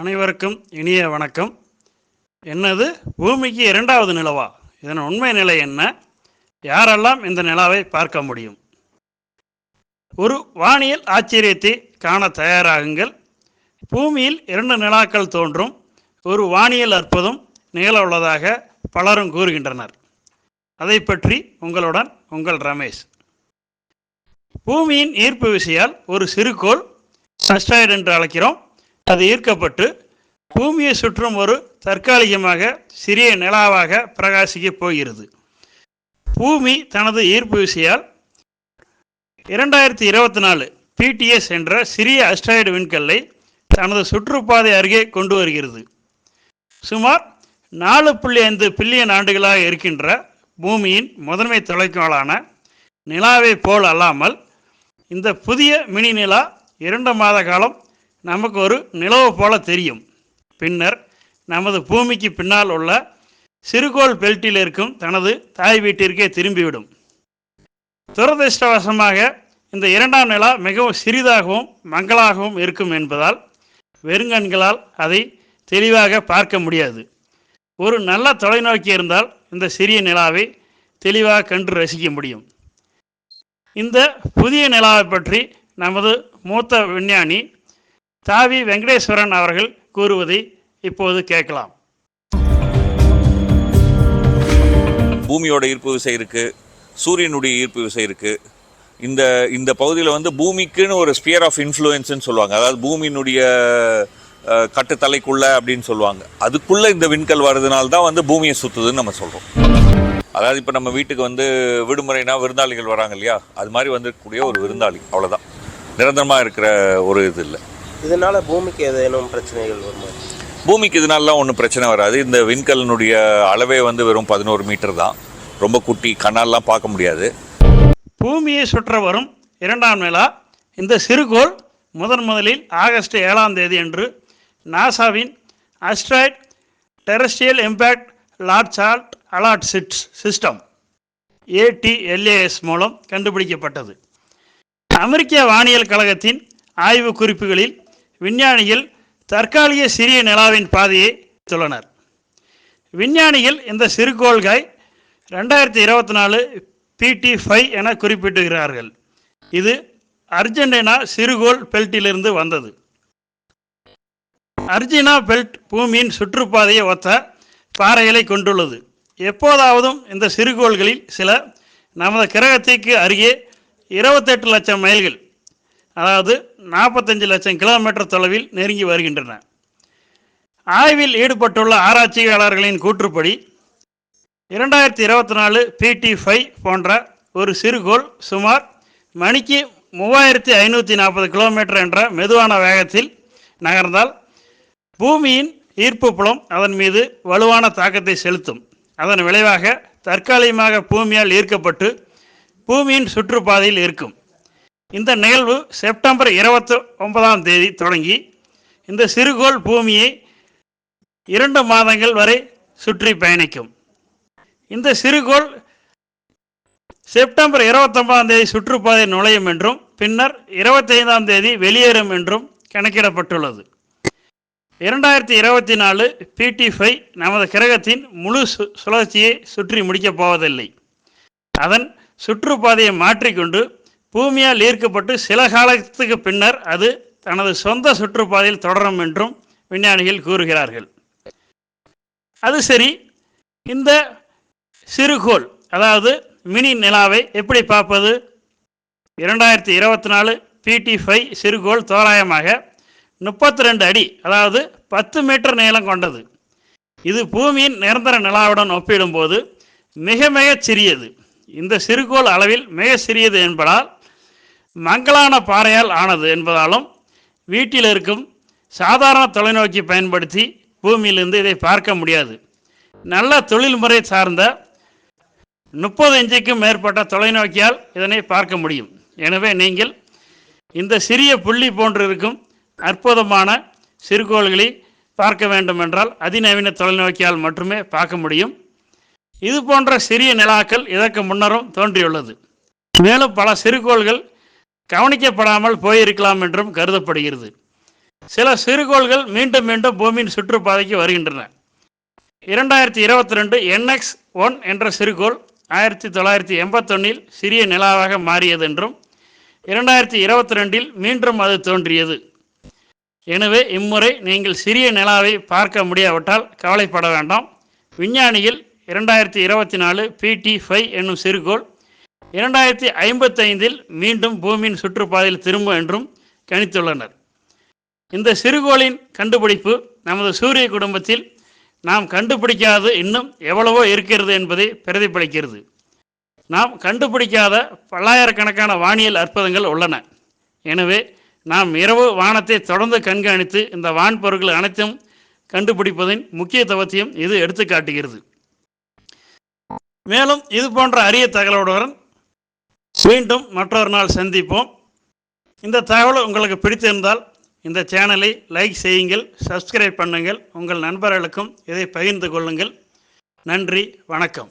அனைவருக்கும் இனிய வணக்கம். என்னது? பூமிக்கு இரண்டாவது நிலவா? இதன் உண்மை நிலை என்ன? யாரெல்லாம் இந்த நிலாவை பார்க்க முடியும்? ஒரு வானியல் ஆச்சரியத்தை காண தயாராகுங்கள். பூமியில் இரண்டு நிலாக்கள் தோன்றும். ஒரு வானியல் அற்புதம் நிகழவுள்ளதாக பலரும் கூறுகின்றனர். அதை பற்றி உங்களுடன் உங்கள் ரமேஷ். பூமியின் ஈர்ப்பு விசையால் ஒரு சிறுகோள் அஸ்ட்ராய்டு என்று அழைக்கிறோம். அது ஈர்க்கப்பட்டு பூமியை சுற்றும் ஒரு தற்காலிகமாக சிறிய நிலாவாக பிரகாசிக்கப் போகிறது. பூமி தனது ஈர்ப்பு விசையால் இரண்டாயிரத்தி இருபத்தி நாலு பிடிஎஸ் என்ற சிறிய அஸ்ட்ராய்டு விண்கல்லை தனது சுற்றுப்பாதை அருகே கொண்டு வருகிறது. சுமார் நாலு புள்ளி ஐந்து பில்லியன் ஆண்டுகளாக இருக்கின்ற பூமியின் முதன்மை தொலைக்கோளான நிலாவை போல் அல்லாமல் இந்த புதிய மினி நிலா இரண்டு மாத காலம் நமக்கு ஒரு நிலவு போல தெரியும். பின்னர் நமது பூமிக்கு பின்னால் உள்ள சிறுகோள் பெல்ட்டில் இருக்கும் தனது தாய் வீட்டிற்கே திரும்பிவிடும். துரதிருஷ்டவசமாக இந்த இரண்டாம் நிலா மிகவும் சிறிதாகவும் மங்களாகவும் இருக்கும் என்பதால் வெறுங்கண்களால் அதை தெளிவாக பார்க்க முடியாது. ஒரு நல்ல தொலைநோக்கி இருந்தால் இந்த சிறிய நிலாவை தெளிவாக கண்டு ரசிக்க முடியும். இந்த புதிய நிலாவை பற்றி நமது மூத்த விஞ்ஞானி தாவி வெங்கடேஸ்வரன் அவர்கள் கூறுவதை இப்போது கேட்கலாம். பூமியோட ஈர்ப்பு விசை இருக்கு சூரியனுடைய ஈர்ப்பு விசை இருக்கு. இந்த இந்த பகுதியில் வந்து பூமிக்குன்னு ஒரு ஸ்பியர் ஆஃப் இன்ஃப்ளூயன்ஸ்னு சொல்லுவாங்க. அதாவது பூமியினுடைய கட்டுத்தலைக்குள்ளே கட்டுத்தலைக்குள்ள அப்படின்னு சொல்லுவாங்க. அதுக்குள்ளே இந்த விண்கல் வர்றதுனால தான் வந்து பூமியை சுற்றுதுன்னு நம்ம சொல்கிறோம் அதாவது இப்போ நம்ம வீட்டுக்கு வந்து விடுமுறைனா விருந்தாளிகள் வராங்க இல்லையா? அது மாதிரி வந்துருக்கக்கூடிய ஒரு விருந்தாளி. அவ்வளோதான் நிரந்தரமாக இருக்கிற ஒரு இது இல்லை. இதனால பூமிக்கு ஏதேனும் பிரச்சனைகள் வருமா? பூமிக்கு இதனாலலாம் ஒன்றும் பிரச்சனை வராது. இந்த விண்கல்லினுடைய அளவே வந்து வெறும் பதினோரு மீட்டர் தான். ரொம்ப குட்டி கண்ணாலலாம் பார்க்க முடியாது. பூமியை சுற்ற வரும் இரண்டாம் நிலா இந்த சிறுகோள் முதன் முதலில் ஆகஸ்ட் ஏழாம் தேதி அன்று நாசாவின் அஸ்ட்ராய்ட் டெரஸ்ட்ரியல் இம்பேக்ட் லார்ஜ் சால்ட் அலாட் சிட்ஸ் சிஸ்டம் ஏடிஎல்ஏஎஸ் மூலம் கண்டுபிடிக்கப்பட்டது. அமெரிக்க வானியல் கழகத்தின் ஆய்வு குறிப்புகளில் விஞ்ஞானிகள் தற்காலிக சிறிய நிலாவின் பாதையை துள்ளனர் விஞ்ஞானிகள் இந்த சிறுகோள்காய் ரெண்டாயிரத்தி இருபத்தி நாலு பிடி ஃபைவ் என குறிப்பிட்டுகிறார்கள். இது அர்ஜென்டினா சிறுகோள் பெல்ட்டிலிருந்து வந்தது. அர்ஜினா பெல்ட் பூமியின் சுற்றுப்பாதையை ஒத்த பாறைகளை கொண்டுள்ளது. எப்போதாவதும் இந்த சிறுகோள்களில் சில நமது கிரகத்திற்கு அருகே இருபத்தெட்டு லட்சம் மைல்கள் அதாவது நாற்பத்தஞ்சு லட்சம் கிலோமீட்டர் தொலைவில் நெருங்கி வருகின்றன. ஆய்வில் ஈடுபட்டுள்ள ஆராய்ச்சியாளர்களின் கூற்றுப்படி இரண்டாயிரத்தி இருபத்தி நாலு பிடி ஃபைவ் போன்ற ஒரு சிறுகோள் சுமார் மணிக்கு மூவாயிரத்தி ஐநூற்றி நாற்பது கிலோமீட்டர் என்ற மெதுவான வேகத்தில் நகர்ந்தால் பூமியின் ஈர்ப்பு புலம் அதன் மீது வலுவான தாக்கத்தை செலுத்தும். அதன் விளைவாக தற்காலிகமாக பூமியால் ஈர்க்கப்பட்டு பூமியின் சுற்றுப்பாதையில் இருக்கும். இந்த நிகழ்வு செப்டம்பர் இருபத்தி ஒன்பதாம் தேதி தொடங்கி இந்த சிறுகோள் பூமியை இரண்டு மாதங்கள் வரை சுற்றி பயணிக்கும். இந்த சிறுகோள் செப்டம்பர் இருபத்தொன்பதாம் தேதி சுற்றுப்பாதை நுழையும் என்றும் பின்னர் இருபத்தைந்தாம் தேதி வெளியேறும் என்றும் கணக்கிடப்பட்டுள்ளது. இரண்டாயிரத்தி இருபத்தி நாலு பிடி ஃபைவ் நமது கிரகத்தின் முழு சு சுழற்சியை சுற்றி முடிக்கப் போவதில்லை. அதன் சுற்றுப்பாதையை மாற்றிக்கொண்டு பூமியால் ஈர்க்கப்பட்டு சில காலத்துக்கு பின்னர் அது தனது சொந்த சுற்றுப்பாதையில் தொடரும் என்றும் விஞ்ஞானிகள் கூறுகிறார்கள். அது சரி இந்த சிறுகோள் அதாவது மினி நிலாவை எப்படி பார்ப்பது? இரண்டாயிரத்தி இருபத்தி நாலு பிடி ஃபைவ் சிறுகோள் தோராயமாக முப்பத்தி ரெண்டு அடி அதாவது பத்து மீட்டர் நீளம் கொண்டது. இது பூமியின் நிரந்தர நிலாவுடன் ஒப்பிடும்போது மிக மிக சிறியது. இந்த சிறுகோள் அளவில் மிக சிறியது என்பதால் மங்கலான பாறையால் ஆனது என்பதாலும் வீட்டில் இருக்கும் சாதாரண தொலைநோக்கி பயன்படுத்தி பூமியிலிருந்து இதை பார்க்க முடியாது. நல்ல தொழில்முறை சார்ந்த முப்பது இன்ச்சுக்கும் மேற்பட்ட தொலைநோக்கியால் இதனை பார்க்க முடியும். எனவே நீங்கள் இந்த சிறிய புள்ளி போன்று இருக்கும் அற்புதமான சிறுகோள்களை பார்க்க வேண்டும் என்றால் அதிநவீன தொலைநோக்கியால் மட்டுமே பார்க்க முடியும். இது போன்ற சிறிய நிலாக்கள் இதற்கு முன்னரும் தோன்றியுள்ளது. மேலும் பல சிறுகோள்கள் கவனிக்கப்படாமல் போயிருக்கலாம் என்றும் கருதப்படுகிறது. சில சிறுகோள்கள் மீண்டும் மீண்டும் பூமியின் சுற்றுப்பாதைக்கு வருகின்றன. இரண்டாயிரத்தி இருபத்தி ரெண்டு என்எக்ஸ் ஒன் என்ற சிறுகோள் ஆயிரத்தி தொள்ளாயிரத்தி எண்பத்தொன்னில் சிறிய நிலாவாக மாறியது என்றும் இரண்டாயிரத்தி இருபத்தி ரெண்டில் மீண்டும் அது தோன்றியது. எனவே இம்முறை நீங்கள் சிறிய நிலாவை பார்க்க முடியாவிட்டால் கவலைப்பட வேண்டாம். விஞ்ஞானியில் இரண்டாயிரத்தி இருபத்தி நாலு பிடி ஃபைவ் என்னும் சிறுகோள் இரண்டாயிரத்தி ஐம்பத்தைந்தில் மீண்டும் பூமியின் சுற்றுப்பாதையில் திரும்பும் என்றும் கணித்துள்ளனர். இந்த சிறுகோளின் கண்டுபிடிப்பு நமது சூரிய குடும்பத்தில் நாம் கண்டுபிடிக்காது இன்னும் எவ்வளவோ இருக்கிறது என்பதை பிரதிபலிக்கிறது. நாம் கண்டுபிடிக்காத பல்லாயிரக்கணக்கான வானியல் அற்புதங்கள் உள்ளன. எனவே நாம் இரவு வானத்தை தொடர்ந்து கண்காணித்து இந்த வான்பொருட்கள் அனைத்தும் கண்டுபிடிப்பதின் முக்கியத்துவத்தையும் இது எடுத்துக்காட்டுகிறது. மேலும் இது போன்ற அரிய தகவலுடன் மீண்டும் மற்றொரு நாள் சந்திப்போம். இந்த தகவல் உங்களுக்கு பிடித்திருந்தால் இந்த சேனலை லைக் செய்யுங்கள் சப்ஸ்கிரைப் பண்ணுங்கள். உங்கள் நண்பர்களுக்கும் இதை பகிர்ந்து கொள்ளுங்கள். நன்றி வணக்கம்.